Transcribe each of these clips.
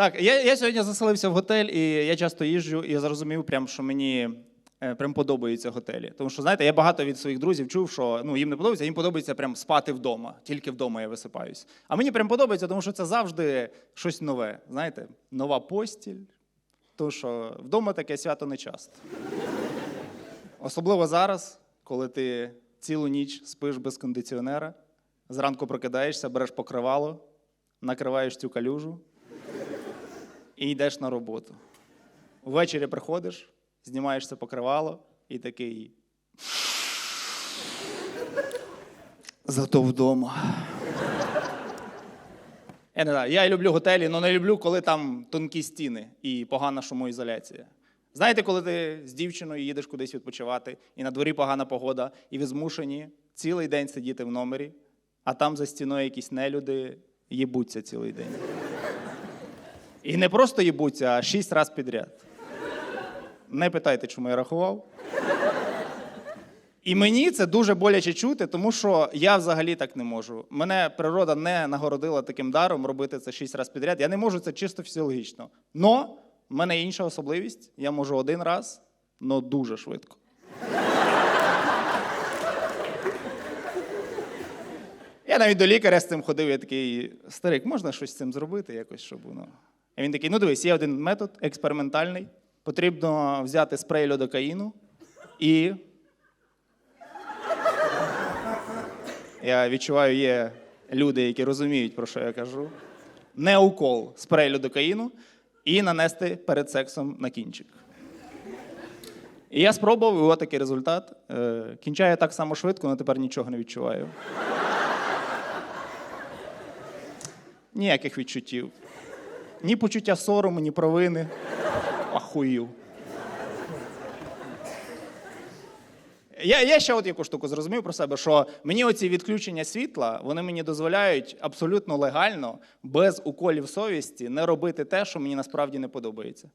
Так, я, я сьогодні заселився в готель, і я часто їжджу, і я зрозумів, прям, що мені е, прям подобаються готелі. Тому що, знаєте, я багато від своїх друзів чув, що ну, їм не подобається, їм подобається прям спати вдома. Тільки вдома я висипаюсь. А мені прям подобається, тому що це завжди щось нове. Знаєте, нова постіль. Тому що вдома таке свято не часто. Особливо зараз, коли ти цілу ніч спиш без кондиціонера, зранку прокидаєшся, береш покривало, накриваєш цю калюжу і йдеш на роботу. Ввечері приходиш, знімаєш це покривало і такий. Зато вдома. Я не знаю, я люблю готелі, але не люблю, коли там тонкі стіни і погана шумоізоляція. Знаєте, коли ти з дівчиною їдеш кудись відпочивати, і на дворі погана погода, і ви змушені цілий день сидіти в номері, а там за стіною якісь нелюди їбуться цілий день. І не просто їбуться, а шість разів підряд. Не питайте, чому я рахував. І мені це дуже боляче чути, тому що я взагалі так не можу. Мене природа не нагородила таким даром робити це шість разів підряд. Я не можу це чисто фізіологічно. Но в мене інша особливість. Я можу один раз, але дуже швидко. Я навіть до лікаря з цим ходив, я такий, старик, можна щось з цим зробити, якось, щоб воно. І він такий: ну дивись, є один метод експериментальний. Потрібно взяти спрей льодокаїну і. Я відчуваю, є люди, які розуміють, про що я кажу. Не укол, спрей льодокаїну і нанести перед сексом на кінчик. І я спробував, і от такий результат. Е, Кінчаю так само швидко, але тепер нічого не відчуваю. Ніяких відчуттів. Ні почуття сорому, ні провини. Ахую. Я, я ще от яку штуку зрозумів про себе, що мені оці відключення світла, вони мені дозволяють абсолютно легально, без уколів совісті, не робити те, що мені насправді не подобається.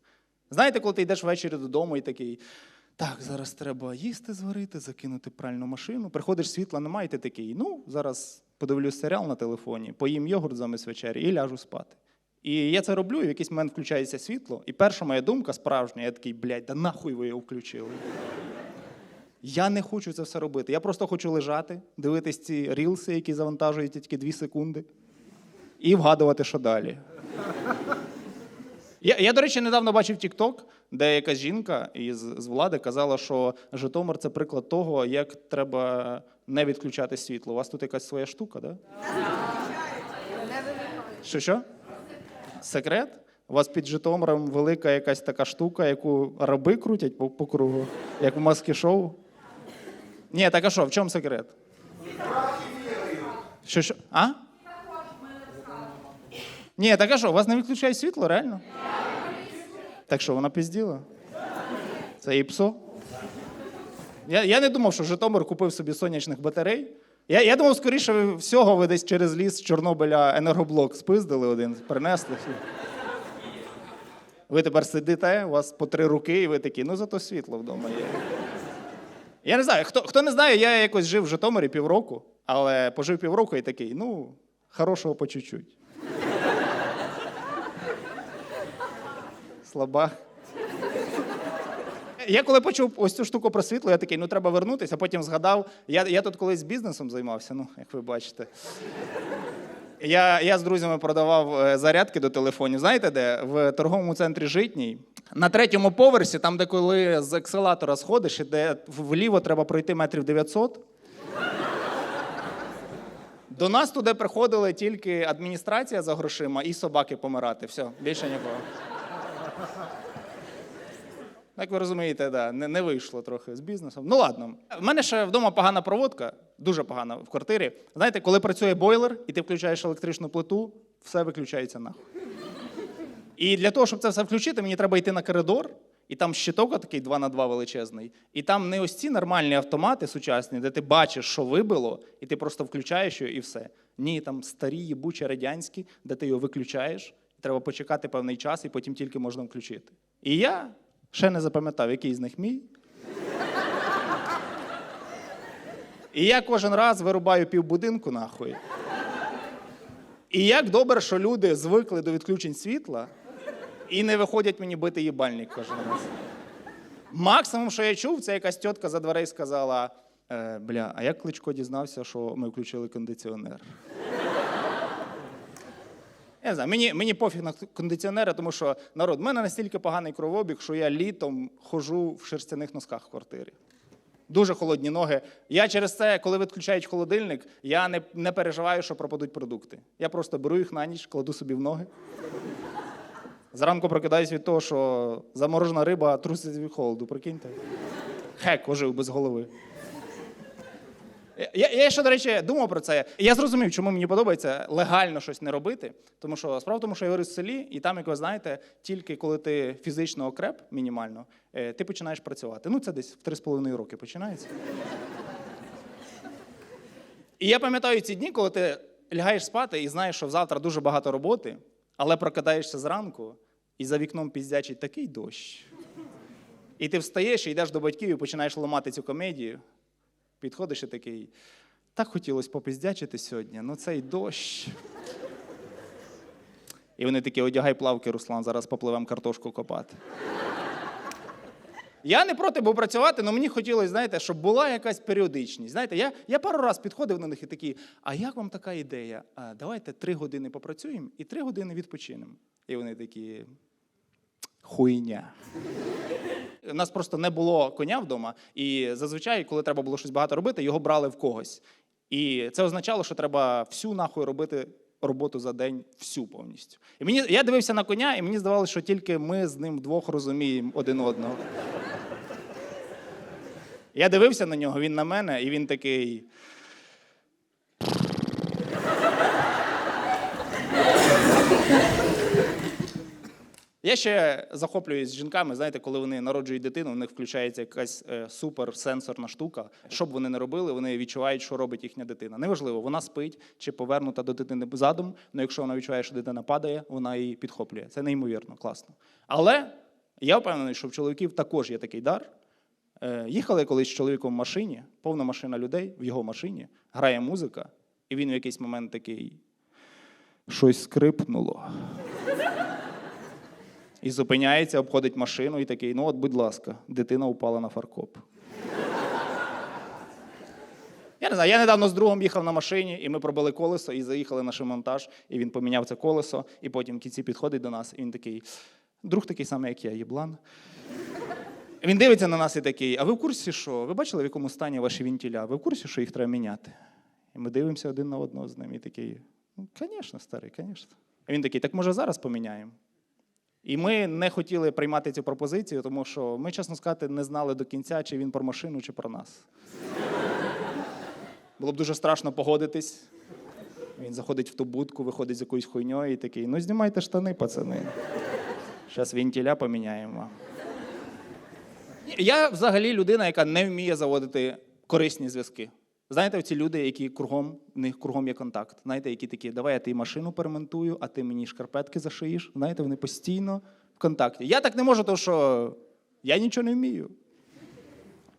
Знаєте, коли ти йдеш ввечері додому і такий. Так, зараз треба їсти зварити, закинути пральну машину. Приходиш, світла немає, і ти такий. Ну, зараз подивлюсь серіал на телефоні, поїм йогурт замість вечері і ляжу спати. І я це роблю, і в якийсь момент включається світло. І перша моя думка справжня, я такий, блядь, да нахуй ви його включили. Я не хочу це все робити. Я просто хочу лежати, дивитись ці рілси, які завантажують тільки дві секунди, і вгадувати, що далі. Я, я, до речі, недавно бачив TikTok, де якась жінка із з влади казала, що Житомир це приклад того, як треба не відключати світло. У вас тут якась своя штука, да? Що що? Секрет? У вас під Житомиром велика якась така штука, яку раби крутять по, по кругу, як в маски шоу. Ні, так а що, в чому секрет? Що, що? А? Ні, так а що, у вас не виключають світло, реально? Так що, вона пізділа? Це її псо? Я, я не думав, що Житомир купив собі сонячних батарей. Я, я думав, скоріше всього, ви десь через ліс з Чорнобиля енергоблок спиздили один, принесли. Ви тепер сидите, у вас по три руки, і ви такі, ну зато світло вдома є. Я не знаю, хто, хто не знає, я якось жив в Житомирі півроку, але пожив півроку і такий, ну, хорошого по чуть-чуть. Слабах. Я коли почув ось цю штуку про світло, я такий, ну треба вернутися, а потім згадав. Я, я тут колись бізнесом займався, ну, як ви бачите. Я, я з друзями продавав е, зарядки до телефонів. Знаєте де? В торговому центрі Житній. На третьому поверсі, там, де коли з екселатора сходиш, і де вліво треба пройти метрів 900. До нас туди приходили тільки адміністрація за грошима і собаки помирати. Все, більше нікого. Як ви розумієте, да, не, не вийшло трохи з бізнесом. Ну ладно. В мене ще вдома погана проводка, дуже погана в квартирі. Знаєте, коли працює бойлер і ти включаєш електричну плиту, все виключається нахуй. І для того, щоб це все включити, мені треба йти на коридор, і там щиток такий 2 на 2 величезний. І там не ось ці нормальні автомати сучасні, де ти бачиш, що вибило, і ти просто включаєш його і все. Ні, там старі, їбучі радянські, де ти його виключаєш, треба почекати певний час, і потім тільки можна включити. І я ще не запам'ятав, який з них мій. І я кожен раз вирубаю півбудинку нахуй. І як добре, що люди звикли до відключень світла, і не виходять мені бити їбальник кожен раз. Максимум, що я чув, це якась тітка за дверей сказала: е, бля, а як Кличко дізнався, що ми включили кондиціонер? Я не знаю, мені, мені пофіг на кондиціонери, тому що народ, в мене настільки поганий кровообіг, що я літом ходжу в шерстяних носках в квартирі. Дуже холодні ноги. Я через це, коли відключають холодильник, я не, не переживаю, що пропадуть продукти. Я просто беру їх на ніч, кладу собі в ноги. Зранку прокидаюсь від того, що заморожена риба трусить від холоду, прикиньте. Хек ожив без голови. Я, я ще, до речі, думав про це. Я зрозумів, чому мені подобається легально щось не робити. Тому що справа в тому, що я виріс в селі, і там, як ви знаєте, тільки коли ти фізично окреп мінімально, е, ти починаєш працювати. Ну, це десь в 3,5 роки починається. І я пам'ятаю ці дні, коли ти лягаєш спати і знаєш, що завтра дуже багато роботи, але прокидаєшся зранку, і за вікном піздячить такий дощ. І ти встаєш і йдеш до батьків і починаєш ламати цю комедію. Підходиш і такий, так хотілося попіздячити сьогодні, ну цей дощ. І вони такі, одягай плавки, Руслан, зараз попливемо картошку копати. Я не проти був працювати, але мені хотілося, знаєте, щоб була якась періодичність. Знаєте, я, я пару разів підходив на них і такий, а як вам така ідея? А, давайте три години попрацюємо і три години відпочинемо. І вони такі. Хуйня. У нас просто не було коня вдома, і зазвичай, коли треба було щось багато робити, його брали в когось. І це означало, що треба всю нахуй робити роботу за день, всю повністю. І мені я дивився на коня, і мені здавалося, що тільки ми з ним вдвох розуміємо один одного. Я дивився на нього, він на мене, і він такий. Я ще захоплююсь жінками, знаєте, коли вони народжують дитину, у них включається якась е, суперсенсорна штука. Що б вони не робили, вони відчувають, що робить їхня дитина. Неважливо, вона спить чи повернута до дитини задом, але якщо вона відчуває, що дитина падає, вона її підхоплює. Це неймовірно, класно. Але я впевнений, що в чоловіків також є такий дар. Е, їхали колись з чоловіком в машині, повна машина людей в його машині, грає музика, і він в якийсь момент такий. Щось скрипнуло. І зупиняється, обходить машину і такий: ну от, будь ласка, дитина упала на фаркоп. Я не знаю, я недавно з другом їхав на машині, і ми пробили колесо і заїхали на шиномонтаж, і він поміняв це колесо, і потім в кінці підходить до нас, і він такий: друг такий самий, як я, єблан. Він дивиться на нас і такий: а ви в курсі, що? Ви бачили, в якому стані ваші вентиля? Ви в курсі, що їх треба міняти? І ми дивимося один на одного з ним і такий: ну, звісно, старий, звісно. А він такий, так може зараз поміняємо? І ми не хотіли приймати цю пропозицію, тому що ми, чесно сказати, не знали до кінця, чи він про машину, чи про нас. Було б дуже страшно погодитись. Він заходить в ту будку, виходить з якоюсь хуйньою і такий: ну знімайте штани, пацани. Зараз вентиля поміняємо. Я взагалі людина, яка не вміє заводити корисні зв'язки. Знаєте, ці люди, які кругом, в них кругом є контакт. Знаєте, які такі, давай я ти машину перемонтую, а ти мені шкарпетки зашиєш. Знаєте, вони постійно в контакті. Я так не можу, тому що я нічого не вмію.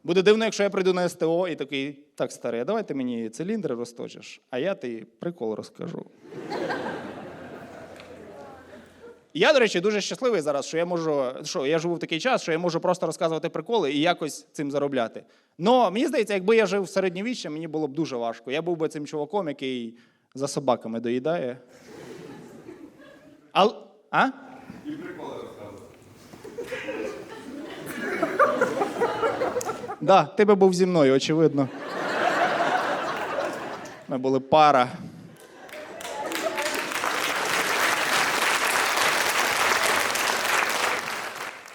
Буде дивно, якщо я прийду на СТО і такий, так, старий, давай ти мені циліндри розточиш, а я ти прикол розкажу. Я, до речі, дуже щасливий зараз, що я можу, що я живу в такий час, що я можу просто розказувати приколи і якось цим заробляти. Но мені здається, якби я жив в середньовіччя, мені було б дуже важко. Я був би цим чуваком, який за собаками доїдає. Ал... А? Да, ти би був зі мною, очевидно. Ми були пара.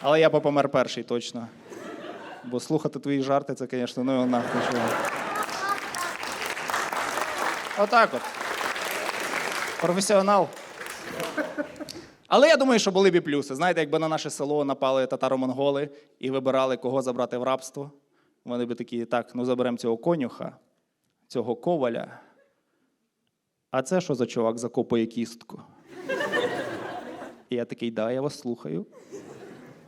Але я помер перший точно. Бо слухати твої жарти, це, звісно, ну нахуй. Отак от. Професіонал. Але я думаю, що були б і плюси. Знаєте, якби на наше село напали татаро-монголи і вибирали, кого забрати в рабство, вони би такі, так, ну заберемо цього конюха, цього коваля. А це що за чувак закопує кістку? І я такий, да, я вас слухаю.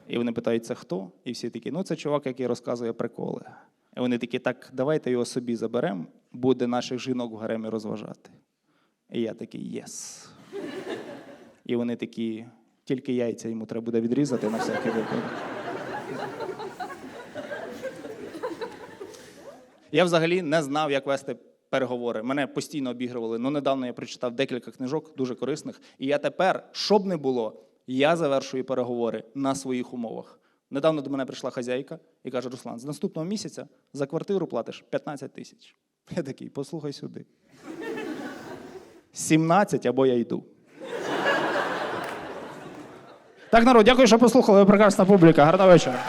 І вони питають, це хто? І всі такі, ну це чувак, який розказує приколи. І вони такі, так, давайте його собі заберемо, буде наших жінок в гаремі розважати. І я такий, єс. І вони такі, Тільки яйця йому треба буде відрізати на всякий випадок. Я взагалі не знав, як вести переговори. Мене постійно обігрували. Ну, недавно я прочитав декілька книжок, дуже корисних. І я тепер, що б не було, я завершую переговори на своїх умовах. Недавно до мене прийшла хазяйка і каже: Руслан, з наступного місяця за квартиру платиш 15 тисяч. Я такий, послухай сюди. 17 або я йду. Так, народ, дякую, що послухали. Ви прекрасна публіка. Гарного вечора.